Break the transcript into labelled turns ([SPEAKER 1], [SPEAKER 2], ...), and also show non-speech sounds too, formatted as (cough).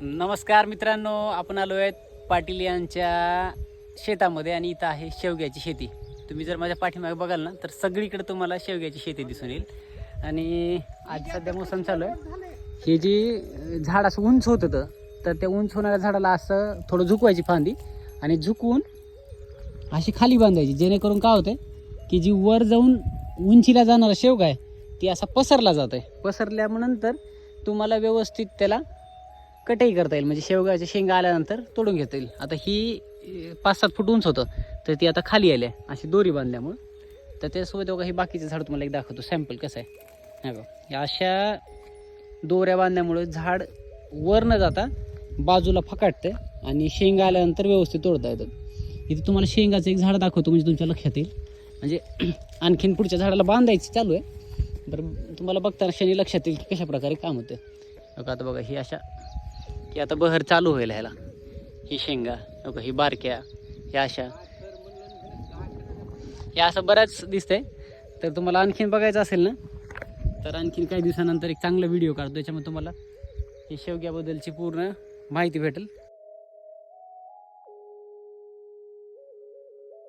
[SPEAKER 1] नमस्कार मित्रांनो आपण आलो आहेत पाटील यांच्या शेतामध्ये आणि इथं आहे शेवग्याची शेती. तुम्ही जर माझ्या पाठीमागे बघाल ना तर सगळीकडे तुम्हाला शेवग्याची शेती दिसून येईल. आणि आज सध्या मोसम चालू आहे. हे जे झाड असं उंच होत होतं तर त्या उंच होणाऱ्या झाडाला असं थोडं झुकवायची फांदी आणि झुकवून अशी खाली बांधायची जेणेकरून काय होतंय की जी वर जाऊन उंचीला जाणारा शेवगा आहे ती असा पसरला जात आहे पसरल्यानंतर तुम्हाला व्यवस्थित त्याला कटही करता येईल. म्हणजे शेवगाच्या शेंगा आल्यानंतर तोडून घेता येईल. आता ही पाच सात फूट उंच होतं तर ती आता खाली आली आहे. अशी दोरी बांधल्यामुळं. तर त्यासोबत बघा हे बाकीचं झाड तुम्हाला एक दाखवतो. सॅम्पल कसं आहे. हे बघा. या अशा दोऱ्या बांधल्यामुळे झाड वर न जाता बाजूला फकाटते आणि शेंगा आल्यानंतर व्यवस्थित तोडता येतं. इथे तुम्हाला शेंगाचं एक झाड दाखवतो म्हणजे तुमच्या लक्षात येईल. म्हणजे (clears throat) आणखीन पुढच्या झाडाला बांधायचं चालू आहे. बरं तुम्हाला बघताना शनी लक्षात येईल की कशा प्रकारे काम होतं. बघा आता बघा ही अशा की आता बहर चालू होईल ह्याला. ही शेंगा नको ही बारक्या ह्या अशा. हे असं बऱ्याच दिसतंय. तर तुम्हाला आणखीन बघायचं असेल ना तर आणखीन काही दिवसानंतर एक चांगला व्हिडिओ काढतो. त्याच्यामध्ये तुम्हाला हे शेवग्याबद्दलची पूर्ण माहिती भेटेल.